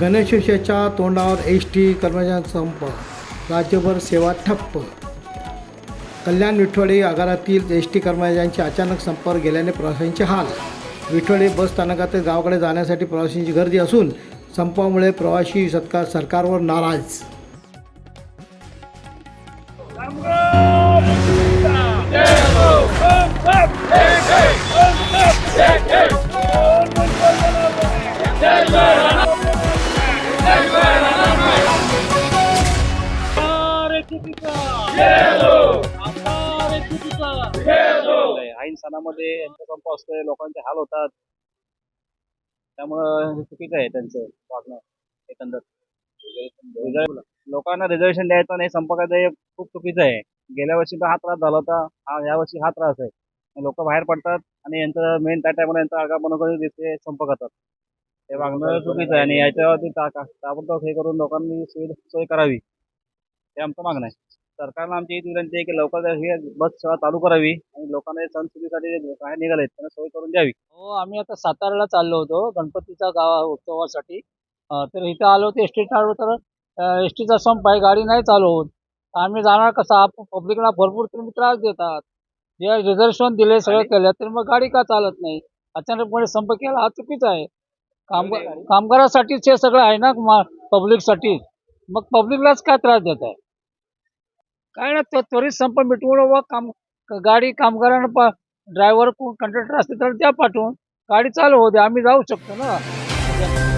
गणेशोत्सवाच्या तोंडावर S T कर्मचाऱ्यांचा संप राज्यभर सेवा ठप्प. कल्याण विठ्ठळे आगारातील एस टी कर्मचाऱ्यांचे अचानक संपावर गेल्याने प्रवाशांचे हाल. विठ्ठळे बस स्थानकातील गावाकडे जाण्यासाठी प्रवाशांची गर्दी असून संपामुळे प्रवासी सत्कार सरकारवर नाराज. ऐन सणामध्ये यांचा संप असतोय लोकांचे हाल होतात. त्यामुळं हे चुकीचं आहे त्यांचं वागणं एकंदर. रिझर्व- लोकांना रिझर्वेशन द्यायचं नाही संप करायचं हे खूप चुकीचं आहे. गेल्या वर्षी पण हा त्रास झाला होता हा या वर्षी हा त्रास आहे. लोक बाहेर पडतात आणि यांचं मेन त्या टायमाला यांचा आगापणा तिथे संप करतात. हे वागणं चुकीचं आहे आणि याच्यावरती ता- ताबडतोब हे करून लोकांनी सोय सोय करावी. हे आमचं मागणं आहे. सरकारला आमची हीच विनंती आहे की लवकर ही बस सेवा चालू करावी आणि लोकांना सणसुदीसाठी बाहेर निघाले त्यांना सोय करून द्यावी. हो आम्ही आता साताऱ्याला चाललो होतो गणपतीच्या गावा उत्सवासाठी. तर इथं आलो होतो एस टी आलो तर एस टीचा संप आहे गाडी नाही चालू होत. आम्ही जाणार कसा? पब्लिकला भरपूर तुम्ही त्रास देतात. जे रिझर्वेशन दिले सगळं केलं तरी मग गाडी का चालत नाही? अचानकपणे संप केला हा चुकीचा आहे. कामगार कामगारासाठीच हे सगळं आहे ना पब्लिकसाठी मग पब्लिकलाच काय त्रास देत आहे काय ना तो त्वरित संप मिटवून व काम गाडी कामगारांना ड्रायव्हर कोण कंडक्टर असतील तर त्या पाठवून गाडी चालू होते द्या आम्ही जाऊ शकतो ना.